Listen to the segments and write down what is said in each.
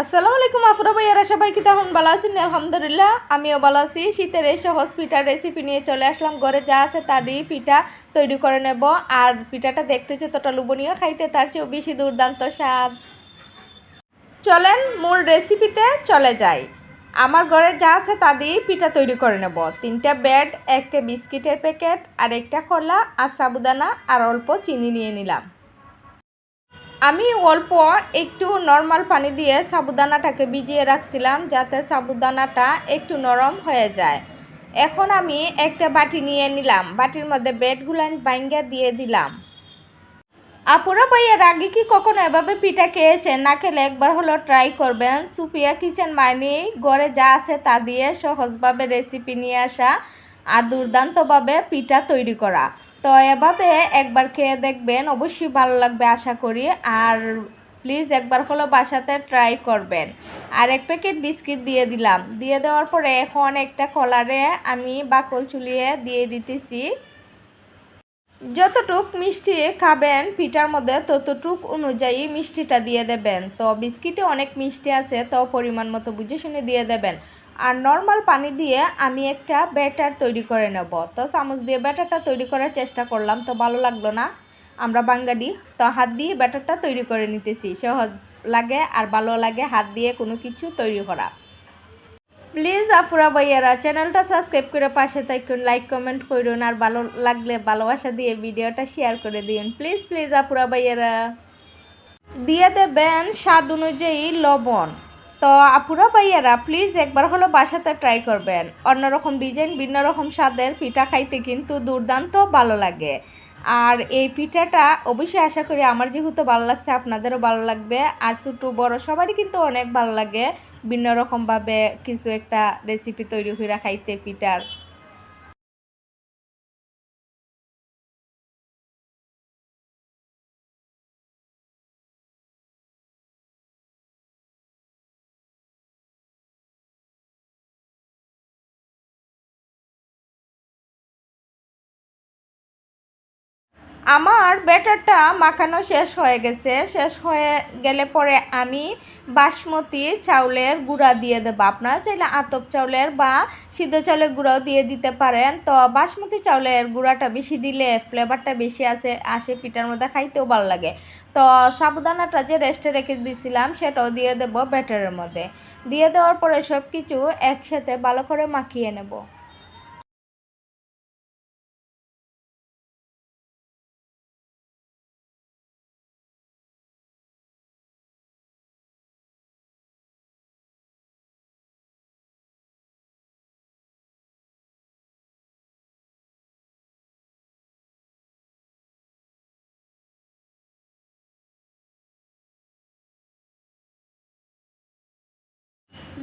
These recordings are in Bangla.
আসসালামু আলাইকুম আফরা ভাইয়ারা, সবাই কি তখন ভালো আছেন? আলহামদুলিল্লাহ, আমিও ভালো আছি। শীতের এই সহজ পিঠার রেসিপি নিয়ে চলে আসলাম। ঘরে যা আছে তা দিয়ে পিঠা তৈরি করে নেব। আর পিঠাটা দেখতে যতটা লোভনীয়, খাইতে তার চেয়েও বেশি দুর্দান্ত স্বাদ। চলেন মূল রেসিপিতে চলে যাই। আমার ঘরে যা আছে তা দিয়ে পিঠা তৈরি করে নেব। তিনটা ব্রেড একটা বিস্কিটের প্যাকেট আর একটা খোলা আর সাবুদানা আর অল্প চিনি নিয়ে নিলাম। আমি অল্প একটু নর্মাল পানি দিয়ে সাবুদানাটাকে ভিজিয়ে রাখছিলাম যাতে সাবুদানাটা একটু নরম হয়ে যায়। এখন আমি একটা বাটি নিয়ে নিলাম। বাটির মধ্যে বেডগুলো বাইঙ্গা দিয়ে দিলাম। আপুরা ভাইয়ের আগে কি কখনো এভাবে পিঠা খেয়েছেন? না খেলে একবার হলো ট্রাই করবেন। সুপিয়া কিচেন মাইনি ঘরে যা আছে তা দিয়ে সহজভাবে রেসিপি নিয়ে আসা আর দুর্দান্তভাবে পিঠা তৈরি করা। তো এভাবে একবার খেয়ে দেখবেন, অবশ্যই ভালো লাগবে আশা করি। আর প্লিজ একবার হলো বাসাতে ট্রাই করবেন। আর এক প্যাকেট বিস্কিট দিয়ে দিলাম। দিয়ে দেওয়ার পরে এখন একটা কলারে আমি বাকল চুলিয়ে দিয়ে দিতেছি। যতটুক মিষ্টি খাবেন, পিঠার মধ্যে ততটুক অনুযায়ী মিষ্টিটা দিয়ে দেবেন। তো বিস্কিটে অনেক মিষ্টি আছে, তো পরিমাণ মতো বুঝে শুনে দিয়ে দেবেন। আর নর্মাল পানি দিয়ে আমি একটা ব্যাটার তৈরি করে নেব। তো চামচ দিয়ে ব্যাটারটা তৈরি করার চেষ্টা করলাম, তো ভালো লাগল না। আমরা বাঙালি, তো হাত দিয়ে ব্যাটারটা তৈরি করে নিতেছি। সহজ লাগে আর ভালো লাগে হাত দিয়ে কোনো কিছু তৈরি করা। প্লিজ আপুরা ভাইয়ারা, চ্যানেলটা সাবস্ক্রাইব করে পাশে থাকুন, লাইক, কমেন্ট করুন, আর ভালো লাগলে ভালোবাসা দিয়ে ভিডিওটা শেয়ার করে দিন। প্লিজ প্লিজ আপুরা ভাইয়ারা। দিয়ে দেবেন স্বাদ অনুযায়ী লবণ। তো আপুরা ভাইয়ারা, প্লিজ একবার হলো বাসাতে ট্রাই করবেন। অন্যরকম ডিজাইন ভিন্ন রকম স্বাদের পিঠা খাইতে কিন্তু দুর্দান্ত ভালো লাগে। আর এই পিঠাটা অবশ্যই আশা করি আমার যেহেতু ভালো লাগছে, আপনাদেরও ভালো লাগবে। আর ছোটো বড় সবারই কিন্তু অনেক ভালো লাগে। ভিন্ন রকমভাবে কিছু একটা রেসিপি তৈরি করে খাইতে পিঠার। আমার ব্যাটারটা মাখানো শেষ হয়ে গেছে। শেষ হয়ে গেলে পরে আমি বাসমতি চাউলের গুঁড়া দিয়ে দেবো। আপনারা চাইলে আতপ চাউলের বা সিদ্ধ চাউলের গুঁড়াও দিয়ে দিতে পারেন। তো বাসমতি চাউলের গুঁড়াটা বেশি দিলে ফ্লেভারটা বেশি আসে আসে, পিঠার মধ্যে খাইতেও ভালো লাগে। তো সাবুদানাটা যে রেস্টে রেখে দিয়েছিলাম সেটাও দিয়ে দেবো ব্যাটারের মধ্যে। দিয়ে দেওয়ার পরে সব কিছু একসাথে ভালো করে মাখিয়ে নেব।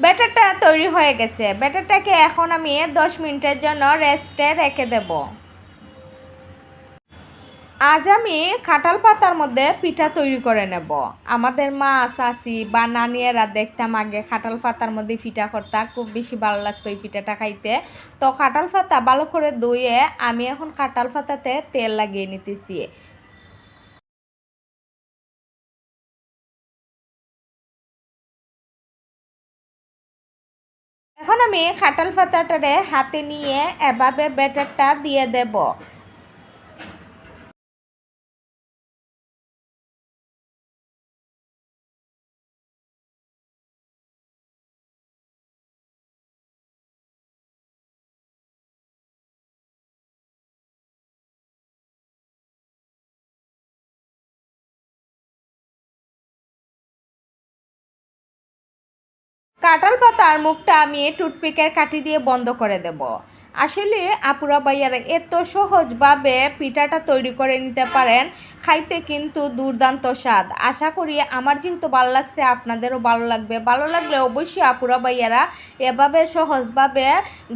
ব্যাটারটা তৈরি হয়ে গেছে। ব্যাটারটাকে এখন আমি দশ মিনিটের জন্য রেস্টে রেখে দেব। আজ আমি খাটাল পাতার মধ্যে পিঠা তৈরি করে নেব। আমাদের মা, চাচি বা নানিয়েরা দেখতাম আগে খাটাল পাতার মধ্যে পিঠা করতাম খুব বেশি ভালো লাগতো এই পিঠাটা খাইতে। তো খাটাল পাতা ভালো করে ধুয়ে আমি এখন খাটাল পাতাতে তেল লাগিয়ে নিতেছি। এখন আমি খাটাল পাতাটারে হাতে নিয়ে এভাবে ব্যাটারটা দিয়ে দেব। কাঁঠাল পাতার মুখটা আমি টুথপিকের কাঠি দিয়ে বন্ধ করে দেব। আসলে আপুরা ভাইয়ারা এত সহজভাবে পিঠাটা তৈরি করে নিতে পারেন, খাইতে কিন্তু দুর্দান্ত স্বাদ। আশা করি আমার যেহেতু ভালো লাগছে, আপনাদেরও ভালো লাগবে। ভালো লাগলে অবশ্যই আপুরা ভাইয়ারা এভাবে সহজভাবে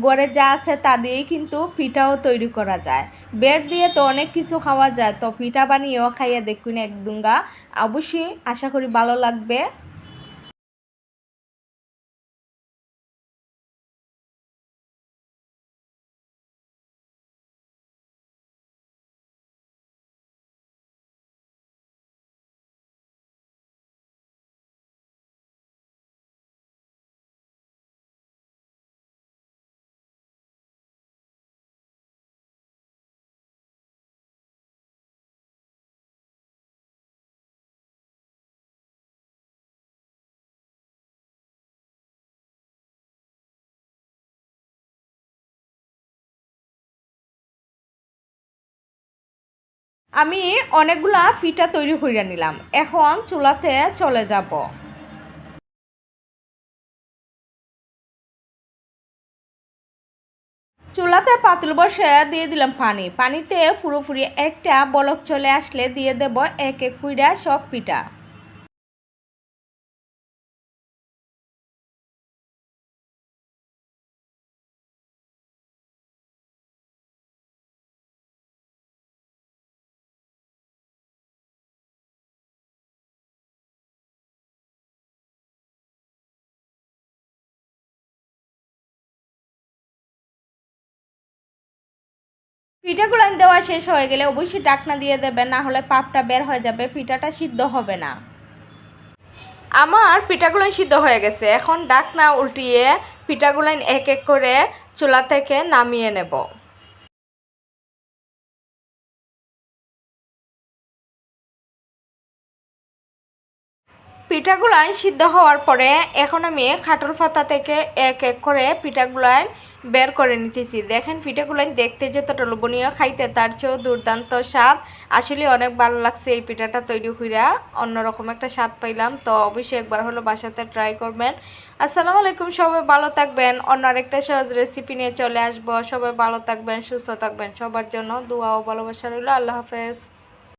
গড়ে যা আছে তা দিয়েই কিন্তু পিঠাও তৈরি করা যায়। বেড দিয়ে তো অনেক কিছু খাওয়া যায়, তো পিঠা বানিয়েও খাইয়ে দেখুন একদুঙ্গা অবশ্যই আশা করি ভালো লাগবে। আমি অনেকগুলা ফিটা তৈরি হইয়া নিলাম। এখন চুলাতে চলে যাব। চুলাতে পাতল বসে দিয়ে দিলাম পানি। পানিতে ফুরোফুরি একটা বলক চলে আসলে দিয়ে দেব এক এক কুইড়া সব পিঠা পিঠাগুলো দেওয়া শেষ হয়ে গেলে অবশ্যই ডাকনা দিয়ে দেবেন, না হলে পাপটা বের হয়ে যাবে, পিঠাটা সিদ্ধ হবে না। আমার পিঠাগুলো সিদ্ধ হয়ে গেছে, এখন ডাকনা উল্টিয়ে পিঠাগুলো এক এক করে চুলা থেকে নামিয়ে নেব। পিঠাগুলাই সিদ্ধ হওয়ার পরে এখন আমি খাটল পাতা থেকে এক এক করে পিঠাগুলাই বের করে নিতেছি। দেখেন পিঠাগুলাই দেখতে যতটা লোভনীয়, খাইতে তার চেয়েও দুর্দান্ত স্বাদ। আসলে অনেক ভালো লাগছে এই পিঠাটা তৈরি কইরা অন্যরকম একটা স্বাদ পাইলাম, তো অবশ্যই একবার হলো বাসাতে ট্রাই করবেন। আসসালামু আলাইকুম, সবাই ভালো থাকবেন। অন্য আরেকটা সহজ রেসিপি নিয়ে চলে আসব। সবাই ভালো থাকবেন, সুস্থ থাকবেন। সবার জন্য দোয়া ও ভালোবাসা রইল। আল্লাহ হাফেজ।